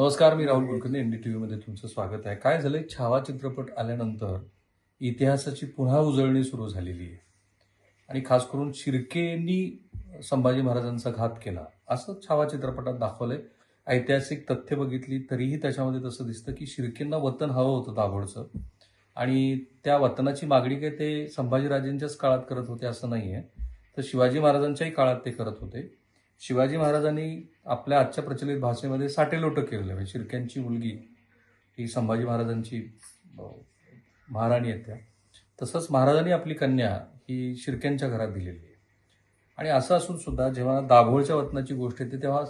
नमस्कार मी राहुल कुलकर्णी एनडीटीव्ही मध्ये तुमचं स्वागत आहे. काय झालंय? छावा चित्रपट आल्यानंतर इतिहासाची पुन्हा उजळणी सुरू झालेली आहे. आणि खास करून शिर्केंनी संभाजी महाराजांचा घात केला. असं छावा चित्रपटात दाखवलंय. ऐतिहासिक तथ्य बघितली तरीही त्याच्यामध्ये तसं दिसतं की शिर्केंना वतन हवं होतं दाभोळचं आणि त्या वतनाची मागणी काय ते संभाजीराजेंच्याच काळात करत होते असं नाही आहे तर शिवाजी महाराजांच्याही काळात ते करत होते. शिवाजी महाराजांनी आपल्या आजच्या प्रचलित भाषेमध्ये साटेलोटं केलेलं आहे. शिर्क्यांची मुलगी ही संभाजी महाराजांची महाराणी आहे त्या. तसंच महाराजांनी आपली कन्या ही शिर्क्यांच्या घरात दिलेली आहे. आणि असं असून सुद्धा जेव्हा दाभोळच्या वतनाची गोष्ट येते तेव्हा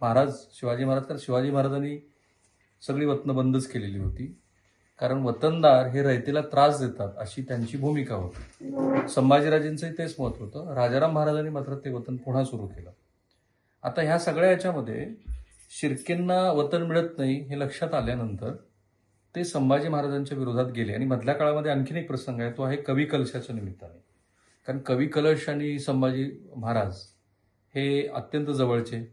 महाराज शिवाजी महाराज कारण शिवाजी महाराजांनी सगळी वतनं बंदच केलेली होती. कारण वतनदार हे रयतेला त्रास देतात अशी त्यांची भूमिका होती. संभाजीराजेंचंही तेच मत होतं. राजाराम महाराजांनी मात्र ते वतन पुन्हा सुरू केलं. आता ह्या सगळ्या याच्यामध्ये शिर्केंना वतन मिळत नाही हे लक्षात आल्यानंतर ते संभाजी महाराजांच्या विरोधात गेले. आणि मधल्या काळामध्ये आणखीन एक प्रसंग आहे तो आहे कवी कलशाच्या निमित्ताने. कारण कवी कलश आणि संभाजी महाराज हे अत्यंत जवळचे.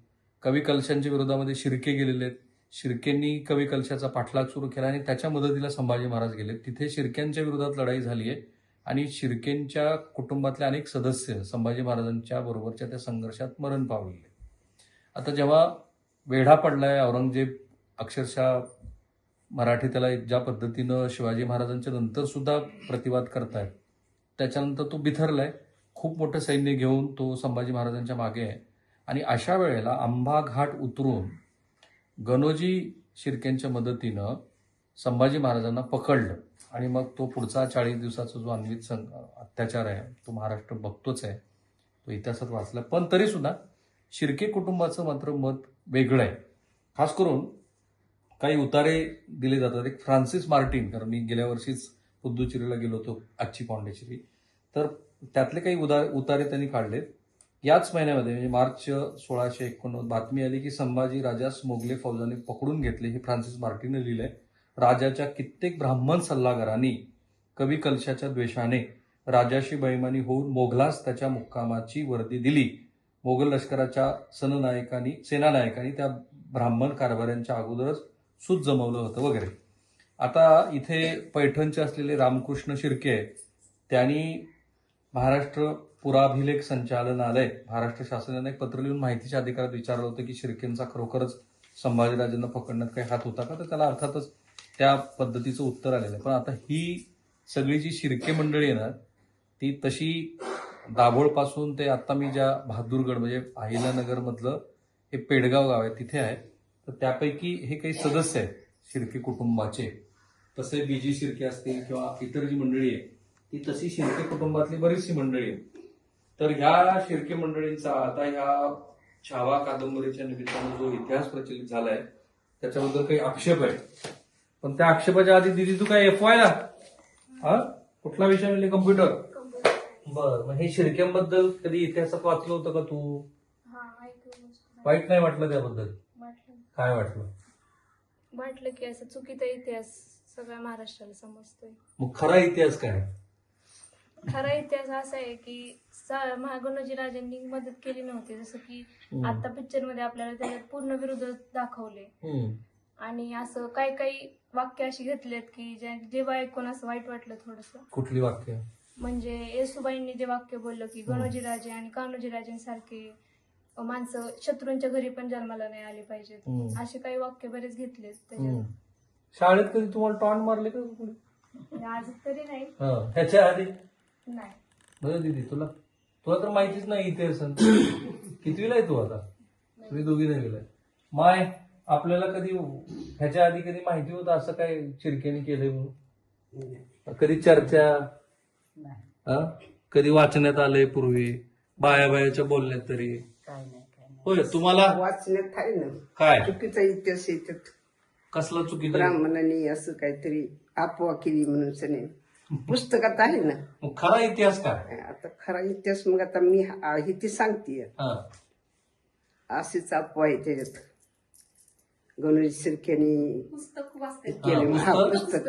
कवी कलशांच्या विरोधामध्ये शिर्के गेलेले आहेत. शिर्केंनी कवी कलशाचा पाठलाग सुरू केला आणि त्याच्या मदतीला संभाजी महाराज गेले. तिथे शिर्क्यांच्या विरोधात लढाई झाली आहे. आणि शिर्केंच्या कुटुंबातले अनेक सदस्य संभाजी महाराजांच्या बरोबरच्या त्या संघर्षात मरण पावलेले आता जेव्हा वेढा पडलाय औरंगजेब अक्षरशः मराठी त्याला ज्या पद्धतीनं शिवाजी महाराजांच्या नंतर सुद्धा प्रतिवाद करतायत त्याच्यानंतर तो बिथरलाय. खूप मोठं सैन्य घेऊन तो संभाजी महाराजांच्या मागे आहे. आणि अशा वेळेला आंबा घाट उतरून गणोजी शिर्केंच्या मदतीनं संभाजी महाराजांना पकडलं. आणि मग तो पुढचा चाळीस दिवसाचा जो अन्वित सं अत्याचार आहे तो महाराष्ट्र बघतोच आहे. तो इतिहासात वाचला. पण तरीसुद्धा शिर्के कुटुंबाचं मात्र मत वेगळं आहे. खास करून काही उतारे दिले जातात. एक फ्रान्सिस मार्टिन कारण मी गेल्या वर्षीच पुद्दुचेरीला गेलो होतो आजची पांडेचेरी. तर त्यातले काही उदा उतारे त्यांनी काढलेत. याच महिन्यामध्ये म्हणजे मार्च सोळाशे एकोणनव्वद बातमी आली की संभाजी राजास मोगले फौजाने पकडून घेतले हे फ्रान्सिस मार्टिनने लिहिलंय. राजाच्या कित्येक ब्राह्मण सल्लागारांनी कवी कलशाच्या द्वेषाने राजाशी बैमानी होऊन मोगलास त्याच्या मुक्कामाची वर्दी दिली. मोगल लष्कराच्या सननायकांनी सेनानायकांनी त्या ब्राह्मण कारभाऱ्यांच्या अगोदरच सूत जमवलं होतं वगैरे आता इथे पैठणचे असलेले रामकृष्ण शिर्के आहेत. त्यांनी महाराष्ट्र पुराभिलेख संचालनालय महाराष्ट्र शासनाने एक पत्र लिहून माहितीच्या अधिकारात विचारलं होतं की शिर्केंचा खरोखरच संभाजीराजांना पकडण्यात काही हात होता का तर त्याला अर्थातच त्या पद्धतीचं उत्तर आलेलं आहे पण आता ही सगळी जी शिर्के मंडळी आहे ना ती तशी दाभोळपासून ते आता मी ज्या बहादूरगड म्हणजे अहिलानगरमधलं हे पेडगाव गाव आहे तिथे आहे. तर त्यापैकी हे काही सदस्य आहेत शिर्के कुटुंबाचे. तसे बीजी शिर्के असतील किंवा इतर जी मंडळी आहे ती तशी शिर्के कुटुंबातली बरीचशी मंडळी आहे तर ह्या शिर्के मंडळींचा आता ह्या छावा कादंबरीच्या निमित्तानं जो इतिहास प्रचलित झालाय त्याच्याबद्दल काही आक्षेप आहे. पण त्या आक्षेपाच्या आधी दिली तू काय एफ ला? हा? कुठला विषय म्हणजे कम्प्युटर बर मग हे शिर्क्यांबद्दल कधी इतिहासात वाचलं होतं का तू? हा मस्त वाईट नाही वाटलं त्याबद्दल? वाटलं. काय वाटलं? वाटलं की असं चुकीचा इतिहास सगळ्या महाराष्ट्राला समजतोय. मग खरा इतिहास काय? खरा इतिहास असा आहे की सा- महागणोजी राजांनी मदत केली नव्हती. जसं की हम्म. आता पिक्चरमध्ये आपल्याला त्याच्यात पूर्ण विरोध दाखवले. हम्म. आणि असं काही काही वाक्य अशी घेतलेत की जे जेव्हा ऐकून असं वाईट वाटलं थोडस. कुठली वाक्य? म्हणजे येसुबाईंनी जे वाक्य बोललं की गणोजी राजे आणि कान्होजी राजेंसारखे माणसं शत्रूंच्या घरी पण जन्माला नाही आले पाहिजेत. हम्म. असे काही वाक्य बरेच घेतलेत हम्म. त्याच्यात शाळेत कधी तुम्हाला टॉन मारले का कोणी? आज तरी नाही. हा. ह्याच्या आधी? नाही. बरं दिदी तुला तुला तर माहितीच नाही इतिहास कितवीला आहे तू आता? तुम्ही दोघी नाही गेलाय. माय आपल्याला कधी ह्याच्या आधी कधी माहिती होतं असं काय चिरकेने केलंय म्हणून? कधी चर्चा? हा? कधी वाचण्यात आलंय पूर्वी? बाया बायाच्या बोलण्यात तरी? काय नाही काय नाही. होय तुम्हाला? वाचण्यात आहे ना. काय? चुकीचा इतिहास येतात कसला चुकीचं? ब्राह्मणांनी असं काहीतरी अफवा केली म्हणून सने. पुस्तकात आहे ना. मग खरा इतिहास काय? आता खरा इतिहास मग आता मी हा- ही ती सांगते. हा. अशीच अफवा आहे त्याच्यात. गणेश शिर्क्यानी पुस्तक वाचते. केले. हा, पुस्तक?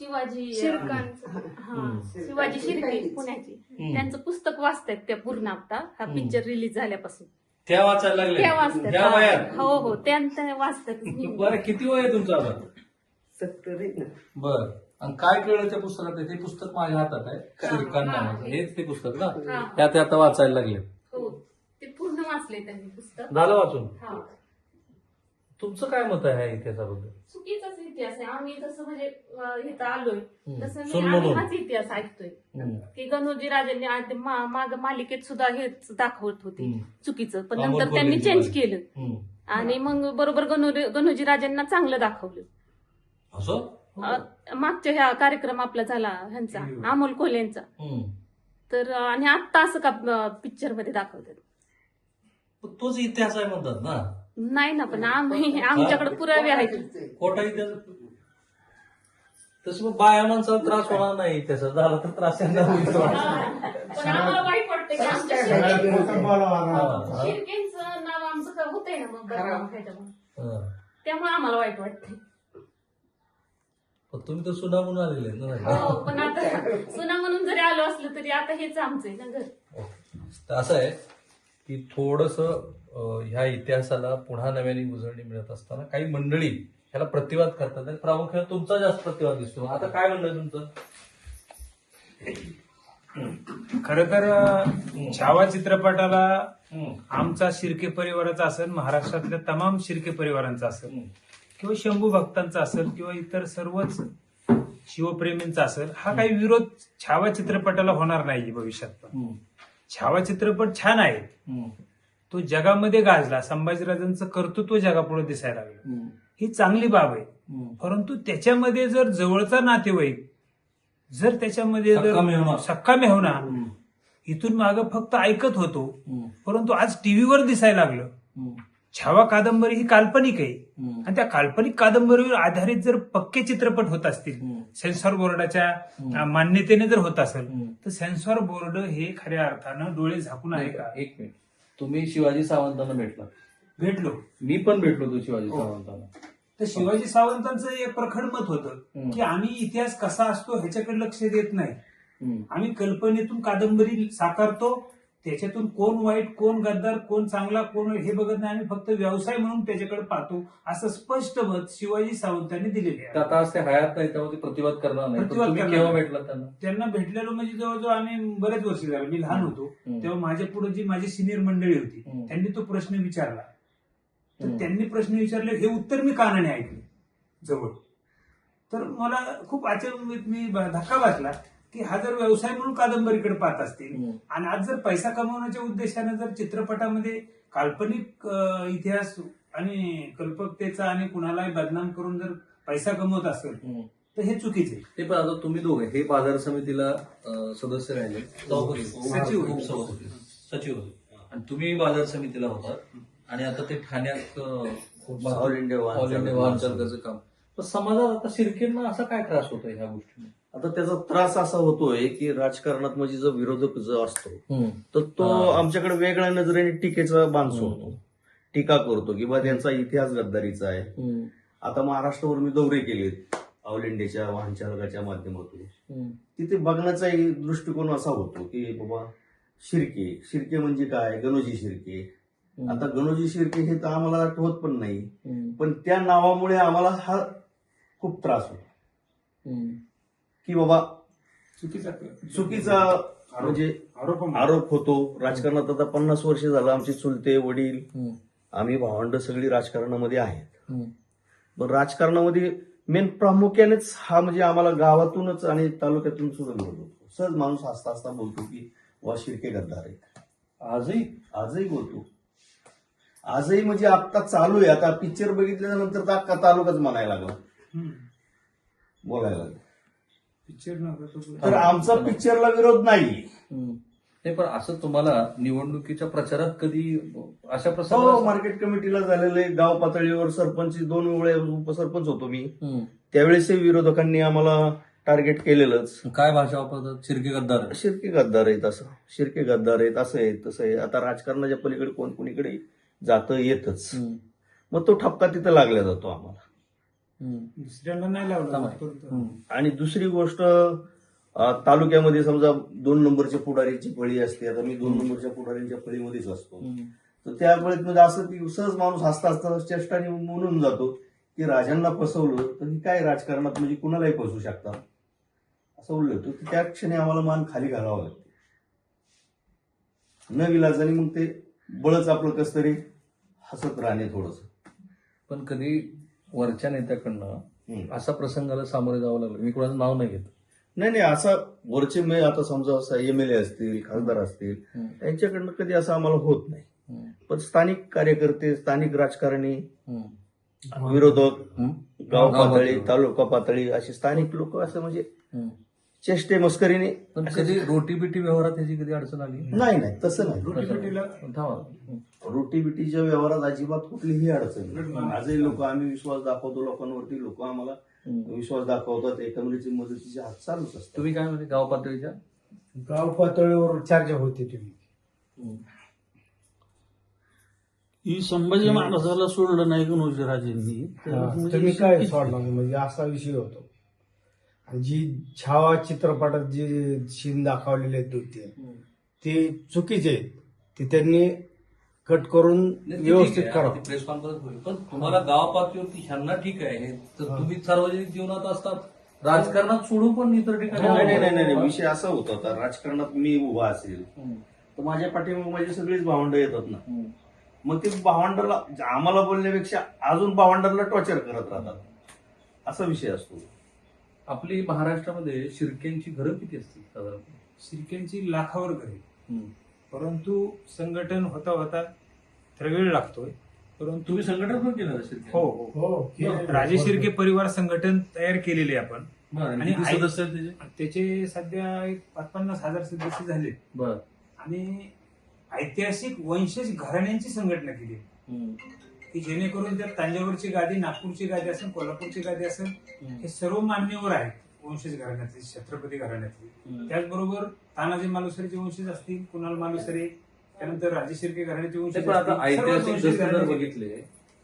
शिवाजी शिरकांचं हा शिवाजी शिर्के पुण्याची. त्यांचं पुस्तक वाचतायत त्या पूर्ण आता हा पिक्चर रिलीज झाल्यापासून. त्या वाचायला लागले. त्या वाचतात. वयात हा. हो हो. त्या त्या वाचतात बरं किती वय आहे तुमचं आता? सत्तर ना. बर. आणि काय कळलं त्या पुस्तकात? ते पुस्तक माझ्या हातात आहे. शिरकान. नावाचं. हेच ते पुस्तक ना? हा. त्या ते आता वाचायला लागले. हो. ते पूर्ण वाचले त्यांनी पुस्तक. झालं वाचून? हा. तुमचं काय मत आहे या इतिहासाबद्दल चुकीचाच इतिहास आहे आम्ही तसं म्हणजे अं, इथं आलोय. तसं मी आम्ही. हाच इतिहास ऐकतोय हम्म. की गणोजी राजांनी आधी मा- माग मालिकेत सुद्धा हेच दाखवत होते हम्म. चुकीचं पण अमोल नंतर त्यांनी कोल्हेंची चेंज बाई. केलं हम्म. आणि मग बरोबर गणोजी गणोजी राजांना चांगलं दाखवलं असं अं, मागच्या ह्या कार्यक्रम आपला झाला ह्यांचा अमोल कोल्हेंचा हम्म. तर अं, आणि आता असं का पिक्चरमध्ये दाखवतात पण तोच इतिहास आहे म्हणतात ना नाही ना पण आम्ही आमच्याकडे पुरावे आहेत. खोटा तसं मग बाया माणसाला त्रास होणार नाही. त्याचा झाला तर त्रास यांना होईल. पण आम्हाला वाईट वाटतं की आमच्या सगळ्यात शिर्के- मोठं हा. शिर्केंचं नाव आमचं का होतंय ना मग बदनाम ह्याच्यामुळे. हा. त्यामुळे आम्हाला वाईट वाटतंय. पण तुम्ही तर सुना म्हणून आलेले आहेत ना हो पण आता सुना म्हणून जरी आलो असलं तरी आता हेच आमचं आहे ना घर. तर असं आहे की थोडस ह्या इतिहासाला पुन्हा नव्याने उजळणी मिळत असताना काही मंडळी ह्याला प्रतिवाद करतात. आणि प्रामुख्याने तुमचा जास्त प्रतिवाद दिसतो. आता काय म्हणणं आहे तुमचं? खर तर छावा चित्रपटाला आमचा शिर्के परिवाराचा असेल महाराष्ट्रातल्या तमाम शिर्के परिवारांचा असेल किंवा शंभू भक्तांचा असेल किंवा इतर सर्वच शिवप्रेमींचा असेल हा काही विरोध छावा चित्रपटाला होणार नाही भविष्यात. छावा चित्रपट छान आहे तो जगामध्ये गाजला. संभाजीराजांचं कर्तृत्व जगापुढे दिसायला लागलं. ही चांगली बाब आहे. परंतु त्याच्यामध्ये जर जवळचा नातेवाईक जर त्याच्यामध्ये. जर सक्का मेहुणा इथून माग फक्त ऐकत होतो. परंतु आज टीव्हीवर दिसायला लागलं. छावा कादंबरी ही काल्पनिक आहे. आणि त्या काल्पनिक कादंबरीवर आधारित जर पक्के चित्रपट होत असतील सेन्सॉर बोर्डाच्या मान्यतेने जर होत असेल तर सेन्सॉर बोर्ड हे खऱ्या अर्थानं डोळे झाकून आहे का? एक मिनिट. तुम्ही शिवाजी सावंतांना भेटला भेटलो मी पण भेटलो होतो शिवाजी हो. सावंतांना तर शिवाजी सावंतांचं एक प्रखड मत होतं हम्म. की आम्ही इतिहास कसा असतो ह्याच्याकडे लक्ष देत नाही हम्म. आम्ही कल्पनेतून कादंबरी साकारतो त्याच्यातून कोण वाईट कोण गद्दार कोण चांगला कोण हे बघत नाही. आम्ही फक्त व्यवसाय म्हणून त्याच्याकडे पाहतो. असं स्पष्ट मत शिवाजी सावंतांनी दिलेले आहे. आता आज ते हयात नाही त्यामुळे ते प्रतिवाद करणार नाही. प्रतिवाद तुम्ही करणार केव्हा नाही. भेटला त्यांना? त्यांना भेटलेलो म्हणजे जवळजवळ आम्ही बरेच वर्ष झाले. मी लहान होतो. हम्म. तेव्हा माझ्या पुढे जी माझी सिनियर मंडळी होती हम्म. त्यांनी तो प्रश्न विचारला. तर हम्म. त्यांनी प्रश्न विचारले हे उत्तर मी कानाने ऐकले? जवळ. तर मला खूप अचंबित मी धक्का बसला. की हा जर व्यवसाय म्हणून कादंबरीकडे पाहत असतील. आणि आज जर पैसा कमवण्याच्या उद्देशाने जर चित्रपटामध्ये काल्पनिक इतिहास आणि कल्पकतेचा आणि कुणालाही बदनाम करून जर पैसा कमवत असेल. तर हे चुकीचे आहे. ते पण आता तुम्ही दोघे हे बाजार समितीला सदस्य राहिले. सचिव. होते. सचिव. होते आणि तुम्ही बाजार समितीला होतात आणि आता ते ठाण्यात ऑल इंडिया वाहन ऑल इंडिया वाहन चालकाचं काम. पण समाजात आता शिरकेंना असा काय त्रास होतोय ह्या गोष्टीने आता त्याचा त्रास असा होतोय की राजकारणात म्हणजे जो विरोधक जो असतो तर तो. आमच्याकडे वेगळ्या नजरेने टीकेचा बांध सोडतो. टीका करतो की बा त्यांचा इतिहास गद्दारीचा आहे. आता महाराष्ट्रावर मी दौरे केलेत ऑल इंडियाच्या वाहन चालकाच्या माध्यमातून. तिथे बघण्याचा दृष्टिकोन असा होतो की बाबा शिर्के शिर्के म्हणजे काय? गणोजी शिर्के. आता गणोजी शिर्के हे तर आम्हाला आठवत पण नाही. पण त्या नावामुळे आम्हाला हा खूप त्रास होतो. की बाबा चुकीचा चुकीचा म्हणजे आरोप आरोप होतो. राजकारणात आता पन्नास वर्ष झालं आमचे चुलते वडील आम्ही भावंड सगळी राजकारणामध्ये आहेत. पण राजकारणामध्ये मेन प्रामुख्यानेच हा म्हणजे आम्हाला गावातूनच आणि तालुक्यातून सुद्धा बोलतो सहज माणूस हसता हसता बोलतो की वा शिर्के गद्दार आहेत. आजही? आजही बोलतो. आजही म्हणजे आता चालू आहे. आता पिक्चर बघितल्यानंतर तर अख्खा तालुकाच म्हणायला लागला. बोलायला लागला. पिक्चर तर आमचा पिक्चरला विरोध नाही. नाही पण असं तुम्हाला निवडणुकीच्या प्रचारात कधी अशा प्रसंग मार्केट कमिटीला झालेले गाव पातळीवर सरपंच दोन वेळा उपसरपंच होतो मी. त्यावेळेसही विरोधकांनी आम्हाला टार्गेट केलेलंच. काय भाषा वापरतात? शिरके गद्दार. शिरके गद्दार आहेत असं. शिरके गद्दार आहेत असं आहे तसं आहे. आता राजकारणाच्या पलीकडे कोण कोणीकडे जातं येतच. मग तो ठपका तिथं लागला जातो आम्हाला. दुसऱ्यांना नाही लावला आणि दुसरी गोष्ट अं, तालुक्यामध्ये समजा दोन नंबरच्या पुढारीची फळी असते आता मी दोन नंबरच्या पुढारींच्या फळीमध्येच असतो. तर त्यामुळे म्हणजे असं की सहज माणूस हसता हसता चेष्टाने म्हणून जातो की राजांना फसवलं तर ही काय राजकारणात म्हणजे कुणालाही फसवू शकतात असं बोललं होतं. की त्या क्षणी आम्हाला मान खाली घालावं लागते. न विलाजाने मग ते बळच आपलं कस तरी हसत राहणे थोडस. पण कधी वरच्या नेत्याकडनं असा प्रसंगाला सामोरे जावं लागलं मी कोणाचं नाव नाही घेत नाही नाही असा वरचे मे आता समजा असं एम एल ए असतील खासदार असतील. त्यांच्याकडनं कधी असं आम्हाला होत नाही. पण स्थानिक कार्यकर्ते स्थानिक राजकारणी. विरोधक. गाव पातळी. तालुका पातळी असे स्थानिक लोक असं म्हणजे. चेष्टे मस्करीने पण कधी रोटी बिटी व्यवहारात ह्याची कधी अडचण आली? नाही नाही तसं नाही. रोटीबिटीला थांबा. हम्म. रोटी बिटीच्या व्यवहारात अजिबात कुठलीही अडचण नाही. आजही लोक आम्ही विश्वास दाखवतो लोकांवरती. लोक आम्हाला हम्म. विश्वास दाखवतात. एकमेकांची मदतीचे हात चालूच असतात तुम्ही काय म्हणते? गाव पातळीच्या? गाव पातळीवर चर्चा होते तुम्ही. ही संभाजी महाराजाला सोडलं नाही गणोजीराजेंनी तर हा, म्हणजे तुम्ही काय सोडणार? म्हणजे असा विषय होतो. आणि जी छावा चित्रपटात जे सीन दाखवलेले आहेत दोन हम्म. ते चुकीचे आहेत. ते त्यांनी कट करून व्यवस्थित. करा. प्रेस कॉन्फरन्स होईल. पण तुम्हाला गाव पातळीवरती ह्यांना ठीक आहे. हे तर तुम्ही सार्वजनिक जीवनात असतात. राजकारणात सोडून पण इतर ठिकाणी नाही नाही नाही नाही विषय असा होता आता राजकारणात मी उभा असेल. तर माझ्या पाठीमागे माझी सगळीच भावंड येतात ना. मग ते भावंडाला आम्हाला बोलण्यापेक्षा अजून भावंडाला टॉर्चर करत राहतात. असा विषय असतो. आपली महाराष्ट्रामध्ये शिर्क्यांची घरं किती असतील साधारण? शिर्क्यांची लाखावर घरे. परंतु संघटन होता होता तर वेळ लागतोय. परंतु तुम्ही संघटन पण केलं शिर्के हो हो. हो. राजे शिर्के परिवार संघटन तयार केलेले आपण. बरं आणि आणि किती आई- सदस्य आहेत त्याचे? त्याचे सध्या एक पाच पन्नास हजार सदस्य झाले. बरं. आणि ऐतिहासिक वंशज घराण्यांची संघटना केली. हम्म. की जेणेकरून त्यात तांजावरची गादी नागपूरची गादी असेल कोल्हापूरची गादी असेल. हे सर्व मान्यवर आहेत वंशज घराण्यातले छत्रपती घराण्यातले. त्याचबरोबर तानाजी मालुसरेचे वंशज असतील कुणाल मालुसरे त्यानंतर राजे शिर्के घराण्याचे वंशज आता ऐतिहासिक जर बघितले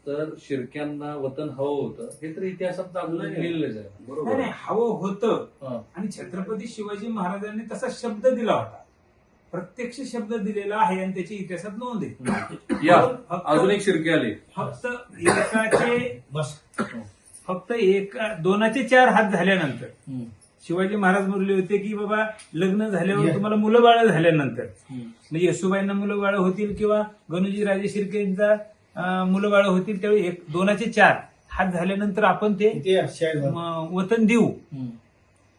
तर शिर्क्यांना वतन हवं होतं हे तर इतिहासात दाखवलं लिहिलेलंच आहे बरोबर हवं होतं. आणि छत्रपती शिवाजी महाराजांनी तसा शब्द दिला होता प्रत्यक्ष शब्द दिलेला आहे आणि त्याची इतिहासात नोंद आहे या अजून एक शिर्के आले फक्त एकाचे बस फक्त एका दोनाचे चार हात झाल्यानंतर. शिवाजी महाराज बोलले होते की बाबा लग्न झाल्यावर. तुम्हाला मुलं बाळ झाल्यानंतर. म्हणजे येसुबाईंना मुलं बाळ होतील किंवा गणूजी राजे शिर्केंचा मुलं बाळ होतील त्यावेळी एक दोनाचे चार हात झाल्यानंतर आपण ते वतन देऊ.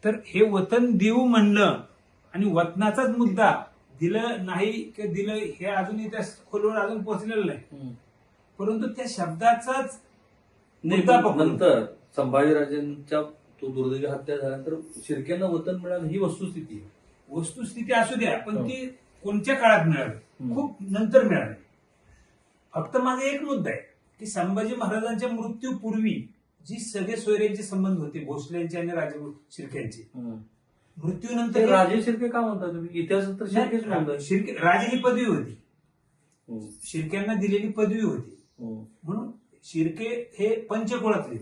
तर हे वतन देऊ म्हणलं आणि वतनाचाच मुद्दा दिलं नाही किंवा दिलं हे अजूनही त्या खोलवर अजून पोहोचलेलं नाही. परंतु त्या शब्दाचाच मुद्दा. नंतर संभाजीराजांच्या तो दुर्दैवी हत्या झाल्यानंतर शिर्क्यांना वतन मिळालं ही वस्तुस्थिती आहे वस्तुस्थिती असू द्या पण हो. ती कोणत्या काळात मिळाली. खूप नंतर मिळाली फक्त माझा एक मुद्दा आहे की संभाजी महाराजांच्या मृत्यूपूर्वी जी सगळे सोयऱ्यांचे संबंध होते भोसल्यांचे आणि राजे शिर्क्यांचे. मृत्यूनंतर राजे शिर्के का म्हणता तुम्ही? इतिहासात तर शिर्केच म्हणतात. नाही, शिर्के राजे ही पदवी होती. शिर्क्यांना दिलेली पदवी होती. म्हणून शिर्के हे पंचकुळातले.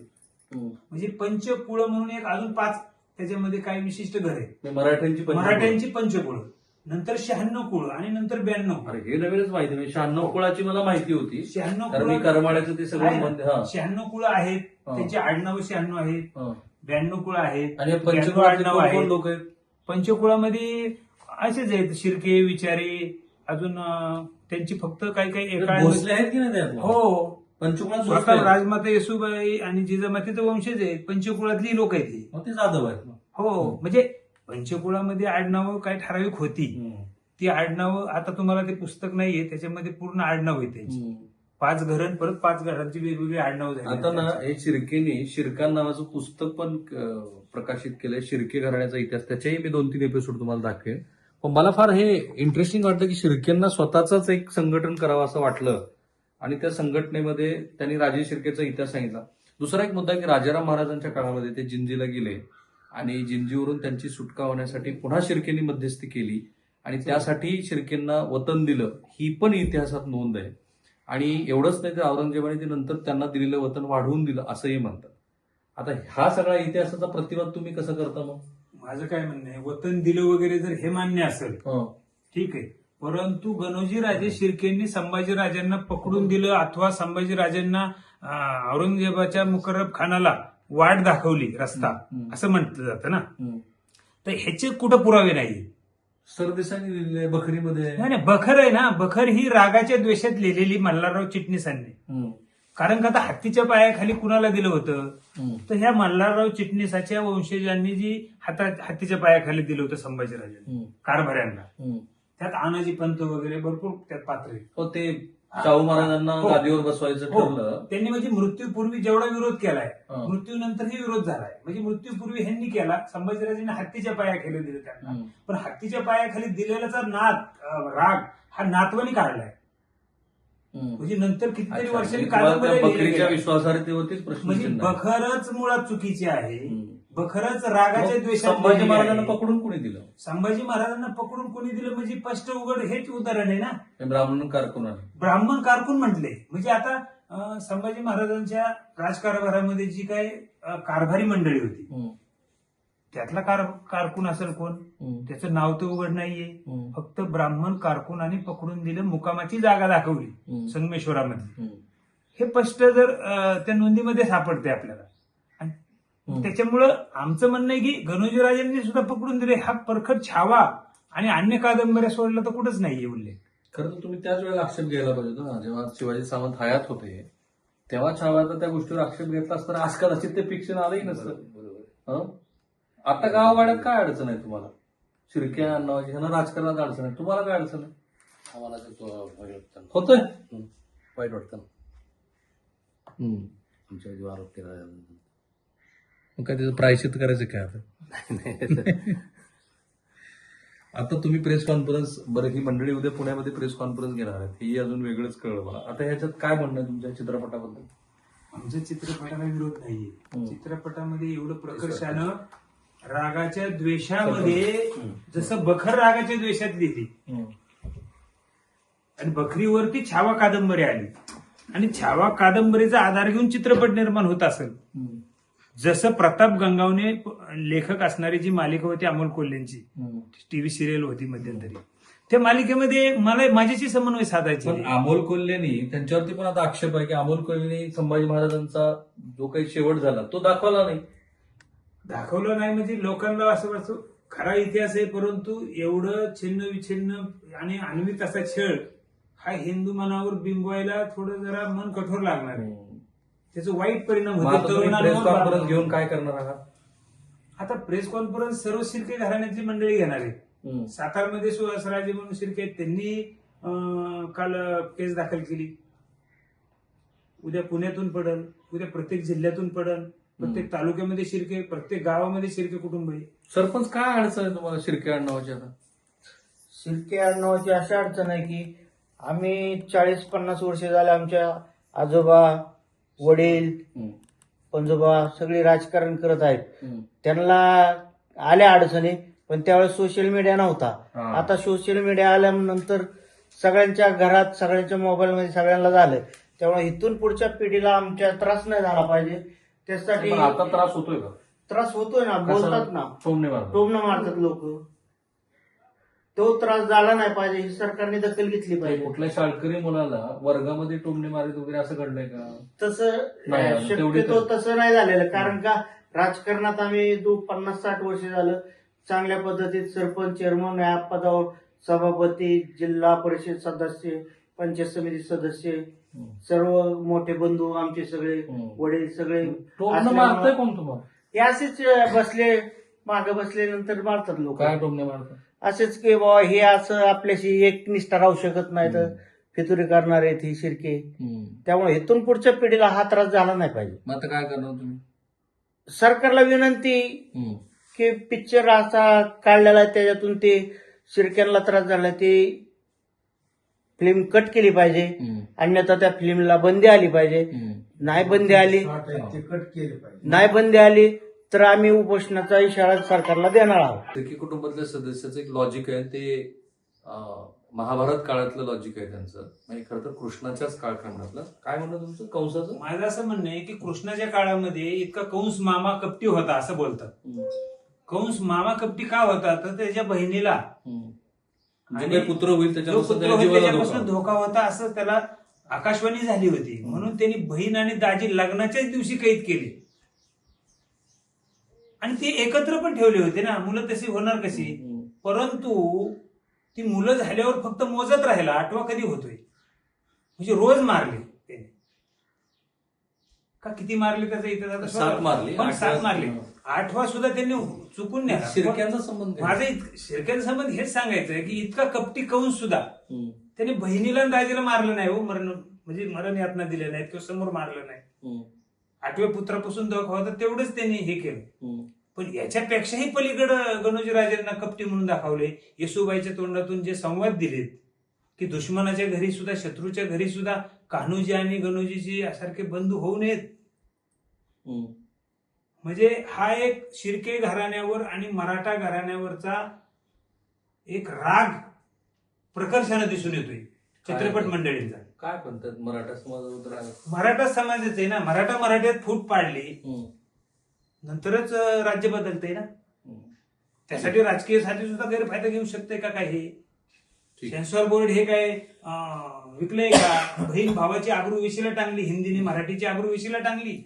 म्हणजे पंचकुळ म्हणून एक अजून पाच त्याच्यामध्ये काही विशिष्ट घर आहे मराठ्यांची. मराठ्यांची पंचकुळ. नंतर शहाण्णव कुळ आणि नंतर ब्याण्णव अरे हे नवीनच माहिती नाही. शहाण्णव कुळाची मला माहिती होती. शहाण्णव कुळ करमाळ्याचं ते सगळं हा. शहाण्णव कुळ आहेत. त्यांची आडनाव शहाण्णव आहेत. ब्याण्णव कुळ आहेत आणि आहेत लोक आहेत पंचकुळामध्ये असेच आहेत शिर्के विचारे अजून त्यांची फक्त काही काही एका आहेत की नाही हो पंचकुळात स्वतः. राजमाता येसुबाई आणि जिजामातेचे वंशज आहेत पंचकुळातली लोक आहेत ते जाधव आहेत. हो म्हणजे पंचकुळामध्ये आडनावं काय ठराविक होती. ती आडनावं आता तुम्हाला ते पुस्तक नाहीये त्याच्यामध्ये पूर्ण आडनाव आहे त्यांची. पाच घरं परत पाच घरांची वेगवेगळी आडनाव झाली. आता ना हे शिर्केने शिरकान नावाचं पुस्तक पण प्रकाशित केलंय शिर्के घराण्याचा इतिहास. त्याच्याही मी दोन तीन एपिसोड तुम्हाला दाखवेन. पण मला फार हे इंटरेस्टिंग वाटतं की शिर्केंना स्वतःच एक संघटन करावं असं वाटलं. आणि त्या संघटनेमध्ये त्यांनी राजे शिर्केचा इतिहास सांगितला. दुसरा एक मुद्दा की राजाराम महाराजांच्या काळामध्ये ते जिंजीला गेले. आणि जिंजीवरून त्यांची सुटका होण्यासाठी पुन्हा शिर्केनी मध्यस्थी केली. आणि त्यासाठी शिर्केंना वतन दिलं. ही पण इतिहासात नोंद आहे. आणि एवढंच नाही तर औरंगजेबाने ते नंतर त्यांना दिलेलं वतन वाढवून दिलं असंही म्हणतात. आता हा सगळा इतिहासाचा प्रतिवाद तुम्ही कसं करता मग? माझं काय म्हणणं आहे वतन दिलं वगैरे जर हे मान्य असेल ठीक आहे. परंतु गणोजी राजे शिर्केंनी संभाजीराजांना पकडून दिलं अथवा संभाजीराजांना अं, औरंगजेबाच्या मुकरब खानाला वाट दाखवली रस्ता. असं म्हटलं जातं ना. तर ह्याचे कुठं पुरावे नाही सरदेसांनी लिहिलेलं आहे बखरीमध्ये नाही नाही, बखर आहे ना बखर ही रागाच्या द्वेषात लिहिलेली मल्हारराव चिटणीसांनी हम्म. कारण का आता हत्तीच्या पायाखाली कुणाला दिलं होतं हम्म. तर ह्या मल्हारराव चिटणीसाच्या वंशजांनी जी हाता हत्तीच्या पायाखाली दिलं होतं संभाजीराजांनी हम्म. कारभाऱ्यांना हम्म. त्यात आनाजी पंत वगैरे भरपूर त्यात पात्र आहेत हो ते शाहू महाराजांना हो. गादीवर बसवायचं हो. ठरलं त्यांनी म्हणजे मृत्यूपूर्वी जेवढा विरोध केलाय हा. मृत्यूनंतरही विरोध झालाय म्हणजे मृत्यूपूर्वी ह्यांनी केला संभाजीराजांनी हत्तीच्या पायाखाली दिलं त्यांना. पण हत्तीच्या पायाखाली दिलेलाचा नाद अं, राग हा नातवानी काढलाय. म्हणजे नंतर कितीतरी वर्षांनी म्हणजे बकरीच्या. विश्वासार्हतेवरतीच प्रश्न म्हणजे. बखरच मुळात चुकीची आहे. बखरच रागाच्या द्वेषात संभाजी महाराजांना. पकडून कोणी दिलं संभाजी महाराजांना पकडून कोणी दिलं म्हणजे स्पष्ट उघड हेच उदाहरण आहे ना ब्राह्मण कारकुनाने ब्राह्मण कारकून म्हटले म्हणजे आता संभाजी महाराजांच्या राजकारभारामध्ये जी काय अं, कारभारी मंडळी होती. त्यातला कार कारकून असेल कोण. त्याचं नाव तर उघड नाहीये. फक्त ब्राह्मण कारकुनाने पकडून दिलं मुकामाची जागा दाखवली. संगमेश्वरामध्ये. हे स्पष्ट जर त्या नोंदीमध्ये सापडते आपल्याला आणि. त्याच्यामुळं आमचं म्हणणं आहे की गणोजीराजांनी सुद्धा पकडून दिले हा परखड छावा आणि अन्य कादंबऱ्या सोडला तर कुठंच नाहीये उल्लेख खरं तर तुम्ही त्याच वेळेला आक्षेप घ्यायला पाहिजे होता ना जेव्हा शिवाजी सावंत हयात होते तेव्हा छावाचा त्या गोष्टीवर आक्षेप घेतला असताना आज कदाचित ते फिक्शन आलंही नसतं हं? आता गावागाड्यात काय अडचण आहे तुम्हाला? शिरक्या नावाची ह्यांना राजकारणात अडचण आहे. तुम्हाला काय अडचण आहे? आम्हाला ते तो वाईट वाटतं ना. होतंय? वाईट वाटतं ना. हम्म. आमच्या जीव आरोप केला. मग काय त्याचं प्रायश्चित करायचं काय आता? आता तुम्ही प्रेस कॉन्फरन्स बरं ही मंडळी उद्या पुण्यामध्ये प्रेस कॉन्फरन्स घेणार आहेत. ही अजून वेगळंच कळलं मला. आता ह्याच्यात काय म्हणणं आहे तुमच्या चित्रपटाबद्दल? आमच्या चित्रपटाला विरोध नाहीये. चित्रपटामध्ये एवढं प्रकर्षानं रागाच्या द्वेषामध्ये जसं बखर रागाच्या द्वेषात लिहिली आणि बखरीवरती छावा कादंबरी आली. आणि छावा कादंबरीचा आधार घेऊन चित्रपट निर्माण होत असेल. जसं प्रताप गंगावणे प- लेखक असणारी जी मालिका होती अमोल कोल्हेंची टीव्ही सिरियल होती मध्यंतरी. त्या मालिकेमध्ये मला माझ्याशी समन्वय साधायचे अमोल कोल्हेनी त्यांच्यावरती पण आता आक्षेप आहे की अमोल कोल्हेनी संभाजी महाराजांचा जो काही शेवट झाला तो दाखवला नाही. दाखवलं नाही म्हणजे लोकांना असं वाटतं खरा इतिहास आहे परंतु एवढं छिन्न विछिन्न आणि अन्वित असा छळ हा हिंदू मनावर बिंबवायला थोडं जरा मन कठोर लागणार आहे त्याचे वाईट परिणाम होते. घेऊन काय करणार आहात आता प्रेस कॉन्फरन्स सर्व शिर्के घराण्याची मंडळी घेणार आहे. सातारमध्ये सुहासराजे म्हणून शिर्के. त्यांनी काल केस दाखल केली उद्या पुण्यातून पडल उद्या प्रत्येक जिल्ह्यातून पडल प्रत्येक तालुक्यामध्ये शिर्के प्रत्येक गावामध्ये शिर्के कुटुंब आहे सरपंच काय अडचण आहे तुम्हाला शिरके आडनावाची आता? शिर्के आडनावाची अशी अडचण आहे की आम्ही चाळीस पन्नास वर्ष झाले आमच्या आजोबा वडील. पंजोबा सगळे राजकारण करत आहेत. त्यांना आल्या अडचणी पण त्यावेळेस सोशल मीडिया नव्हता. हा. आता सोशल मीडिया आल्यानंतर सगळ्यांच्या घरात सगळ्यांच्या मोबाईलमध्ये सगळ्यांना झालंय. त्यामुळे इथून पुढच्या पिढीला आमच्या त्रास नाही झाला पाहिजे. त्यासाठी पण आता त्रास होतोय का? त्रास होतोय ना बोलतात ना. टोमणे. टोमणं मारतात लोक. तो त्रास झाला नाही पाहिजे ही सरकारने दखल घेतली पाहिजे. कुठल्या शाळकरी मुलाला वर्गामध्ये टोमणे मारित वगैरे असं घडलंय का? तसं नाही, अं, अजून तेवढी शक्यतो तर- तसं नाही झालेलं कारण का राजकारणात आम्ही दो पन्नास साठ वर्ष झालं चांगल्या पद्धतीत सरपंच चेअरमन या पदावर सभापती जिल्हा परिषद सदस्य पंचायत समिती सदस्य. सर्व मोठे बंधू आमचे सगळे. वडील सगळे टोमणं मारतंय कोण तुम्हाला हे असेच बसले मागे बसले नंतर मारतात लोक काय टोमणे मारतात असेच की बाबा हे असं आपल्याशी एक निष्ठा राहू शकत नाही तर फितुरी करणार आहेत ही शिरके. त्यामुळे इथून पुढच्या पिढीला हा त्रास झाला नाही पाहिजे मग आता काय करणार तुम्ही सरकारला विनंती हम्म. की पिक्चर असा काढलेला आहे त्याच्यातून ते शिरक्यांना त्रास झाला ते फिल्म कट केली पाहिजे. अन्यथा त्या फिल्मला बंदी आली पाहिजे. नाही बंदी आली. कट केले पाहिजे. नाही बंदी आली तर आम्ही उपोषणाचा इशारा सरकारला देणार आहोत. शिर्के कुटुंबातल्या सदस्याचं एक लॉजिक आहे. ते महाभारत काळातलं लॉजिक आहे त्यांचं. म्हणजे खरं तर कृष्णाच्याच काळखंडातलं. काय म्हणणं तुमचं? कंसाचं? माझं असं म्हणणं आहे की कृष्णाच्या काळामध्ये इतका कंस मामा कपटी होता असं बोलतात. कंस मामा कपटी का होता? तर त्याच्या बहिणीला. जो आणि काही पुत्र होईल त्याच्यापासून धोका. होता असं त्याला आकाशवाणी झाली होती. म्हणून त्यांनी बहीण आणि दाजी लग्नाच्याच दिवशी कैद केली. आणि ते एकत्र पण ठेवले होते ना. मुलं तशी होणार कशी? परंतु ती मुलं झाल्यावर फक्त मोजत राहिला आठवा कधी होतोय. म्हणजे रोज मारले त्याने. का किती मारले त्याचा इथे? सात मारले, पण सात मारले. आठवा सुद्धा त्यांनी चुकून नेला शिरक्यांचा संबंध. माझा शिरक्यांचा संबंध हेच सांगायचं की इतका कपटी कौन सुद्धा. त्याने बहिणीला आणि दाजीला मारलं नाही हो मरण म्हणजे मरण यातना दिले नाहीत किंवा समोर मारलं नाही. आठव्या पुत्रापासून धोका होता तेवढंच त्यांनी हे केलं. पण याच्यापेक्षाही पलीकडं गणोजी राजांना कपटी म्हणून दाखवले येसुबाईच्या तोंडातून जे संवाद दिलेत की दुश्मनाच्या घरी सुद्धा शत्रूच्या घरी सुद्धा कान्होजी आणि गणोजीची यासारखे बंधू होऊ नयेत. म्हणजे हा एक शिर्के घराण्यावर आणि मराठा घराण्यावरचा एक राग प्रकर्षाने दिसून येतोय चित्रपट मंडळींचा काय म्हणतात मराठा समाजाबद्दल? मराठा समाजाचे आहे ना मराठा मराठ्यात फूट पाडली. नंतरच राज्य बदलतंय ना. त्यासाठी राजकीयसाठी सुद्धा गैरफायदा घेऊ शकते का काय हे. सेन्सॉर बोर्ड हे काय विकलंय का बहीण भावाची आबरू विशीला टांगली हिंदीने मराठीची आबरू विशीला टांगली.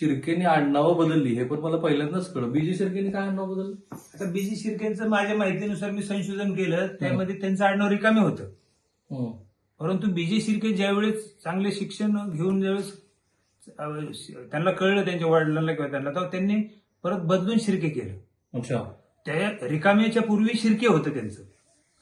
शिर्केने आडनावं बदलली हे पण मला पहिल्यांदाच कळलं. बीजी शिर्केने काय आडनाव बदललं? आता बीजी शिर्केंचं माझ्या माहितीनुसार मी संशोधन केलं त्यामध्ये त्यांचं आडनाव रिकामे होतं. परंतु बीजे शिर्के ज्यावेळेस चांगले शिक्षण घेऊन ज्यावेळेस अं, त्यांना कळलं त्यांच्या वडिलांना किंवा त्यांना तर त्यांनी परत बदलून शिर्के केलं. अच्छा. त्या रिकामेच्या पूर्वी शिर्के होतं त्यांचं.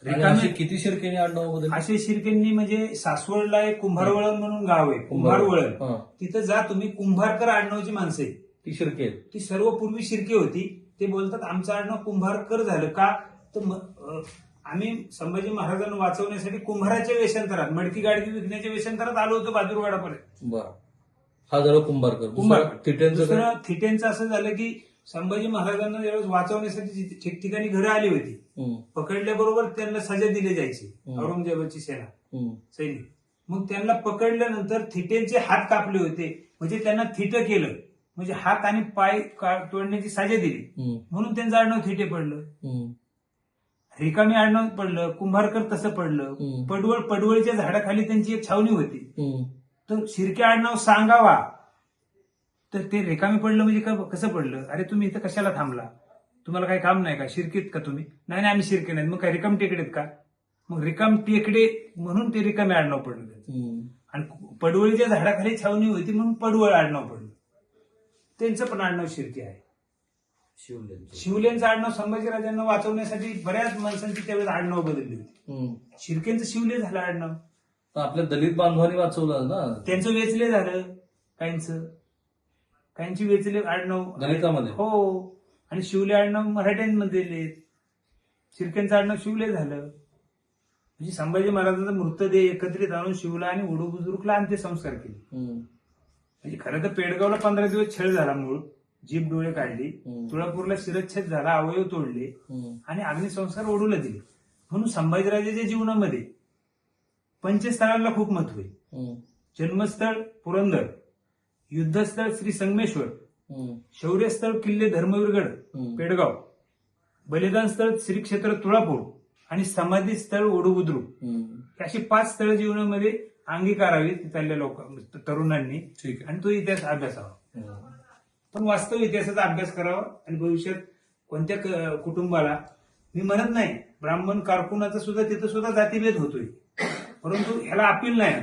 रिकामे किती शिर्केने आडनाव बदलली असे शिर्केंनी म्हणजे सासवडला एक कुंभारवळण म्हणून गाव आहे कुंभारवळण हा. तिथं जा तुम्ही कुंभारकर आडनावची माणसं ती शिर्के. ती सर्व पूर्वी शिर्के होती. ते बोलतात आमचं आडनाव कुंभारकर झालं का? तर म- अं, आम्ही संभाजी महाराजांना वाचवण्यासाठी कुंभाराच्या वेशांतरात मडकी गाडगी विकण्याच्या वेशांतरात आलो होतो बहादूरवाडापर्यंत बर. हा झाला कुंभारकर. कुंभार काय? दुसरं थिटेंचं असं झालं की संभाजी महाराजांना ज्यावेळेस वाचवण्यासाठी ठिकठिकाणी घरं आली होती. पकडल्याबरोबर त्यांना सजा दिली जायची. औरंगजेबाची सेना. सैनिक मग त्यांना पकडल्यानंतर थिटेंचे हात कापले होते म्हणजे त्यांना थिट केलं म्हणजे हात आणि पाय तोडण्याची सजा दिली. म्हणून त्यांचं आडनाव थिटे पडलं. रिकामी आडनाव पडलं कुंभारकर तसं पडलं. पडवळ पडवळीच्या झाडाखाली त्यांची एक छावणी होती. तर शिरके आडनाव सांगावा तर ते रिकामी पडलं म्हणजे का- कसं पडलं? अरे तुम्ही इथं कशाला थांबला? तुम्हाला काही काम नाही का? शिरकेत का तुम्ही? नाही नाही आम्ही शिरके नाहीत. मग काय रिकाम टेकडेत का? मग रिकाम टेकडे म्हणून ते रिकामी आडनाव पडलं. आणि पडवळीच्या झाडाखाली छावणी होती म्हणून पडवळ आडनाव पडलं. त्यांचं पण आडनाव शिर्के आहे. शिवलेंचं आडनाव संभाजीराजांना वाचवण्यासाठी बऱ्याच माणसांची त्यावेळेस आडनाव बदलली होती. शिर्केंचं शिवले झालं आडनाव. आपल्या दलित बांधवांनी वाचवलं ना? त्यांचं वेचले झालं काहींचं. काहींची वेचले आडनाव दलितामध्ये? हो. आणि शिवले आडनाव मराठ्यांमध्ये दिले शिर्केंचं आडनाव शिवले झालं. म्हणजे संभाजी महाराजांचा मृतदेह एकत्रित आणून शिवला आणि उडू बुजुर्गला अंत्यसंस्कार केले. म्हणजे खरं तर पेडगावला पंधरा दिवस छळ झाला मूळ. जीभ डोळे काढली. तुळापूरला शिरच्छेद झाला अवयव तोडले. आणि अग्निसंस्कार ओढूला दिले. म्हणून संभाजीराजाच्या जीवनामध्ये पंचस्थळांना खूप महत्त्व आहे. जन्मस्थळ पुरंदर. युद्धस्थळ श्री संगमेश्वर. शौर्यस्थळ किल्ले धर्मवीरगड. पेडगाव बलिदान स्थळ श्री क्षेत्र तुळापूर आणि समाधी स्थळ हम्म. अशी पाच स्थळ जीवनामध्ये अंगीकारावी तिथल्या लोक तरुणांनी आणि तो इतिहास अभ्यासावा. पण वास्तव इतिहासाचा अभ्यास करावा आणि भविष्यात कोणत्या कुटुंबाला मी म्हणत नाही ब्राह्मण कारकुनाचा सुद्धा तिथं सुद्धा जातीभेद होतोय परंतु ह्याला अपील नाही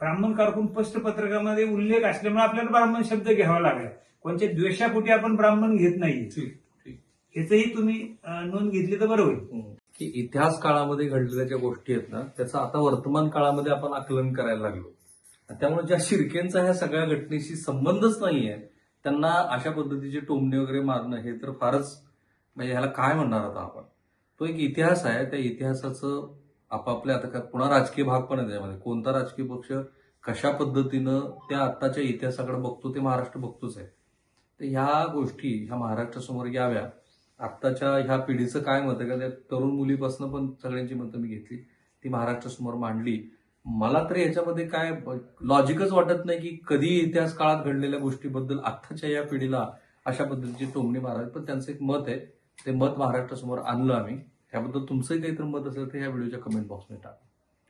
ब्राह्मण कारकून स्पष्ट पत्रकामध्ये उल्लेख असल्यामुळे आपल्याला ब्राह्मण शब्द घ्यावा लागला. कोणत्या द्वेषापोटी आपण ब्राह्मण घेत नाही. ह्याचंही तुम्ही नोंद घेतली तर बरं होईल. हम्म. की इतिहास काळामध्ये घडलेल्या ज्या गोष्टी आहेत ना त्याचं आता वर्तमान काळामध्ये आपण आकलन करायला लागलो. त्यामुळे ज्या शिर्केंचा ह्या सगळ्या घटनेशी संबंधच नाहीये त्यांना अशा पद्धतीचे टोमणे वगैरे मारणं हे तर फारच म्हणजे ह्याला काय म्हणणार आता आपण? तो एक इतिहास आहे त्या इतिहासाचं आपापल्या आता का पुन्हा राजकीय भाग पण आहे त्याच्यामध्ये कोणता राजकीय पक्ष कशा पद्धतीनं त्या आत्ताच्या इतिहासाकडे बघतो ते महाराष्ट्र बघतोच आहे. तर ह्या गोष्टी ह्या महाराष्ट्रासमोर याव्या. आत्ताच्या ह्या पिढीचं काय मत आहे? का त्या तरुण मुलीपासून पण सगळ्यांची मतं मी घेतली. ती महाराष्ट्रासमोर मांडली. मला तर याच्यामध्ये काय लॉजिकच वाटत नाही की कधी इतिहास काळात घडलेल्या गोष्टीबद्दल आत्ताच्या या पिढीला अशा पद्धतीची टोमणी मारावी. पण त्यांचं एक मत आहे. ते मत महाराष्ट्रासमोर आणलं आम्ही. ह्याबद्दल तुमचंही काहीतरी मत असेल तर ह्या व्हिडिओच्या कमेंट बॉक्समध्ये टाका.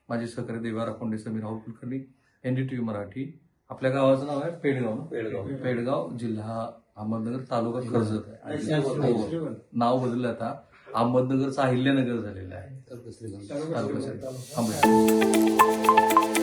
माझे सहकारी देवा राखोंडे समीर राहुल कुलकर्णी एनडीटीव्ही मराठी. आपल्या गावाचं नाव आहे पेडगाव ना? पेडगाव. पेडगाव जिल्हा अहमदनगर तालुका कर्जत. आहे नाव बदललं आता. अहमदनगरचं अहिल्यानगर झालेलं आहे. तालुका.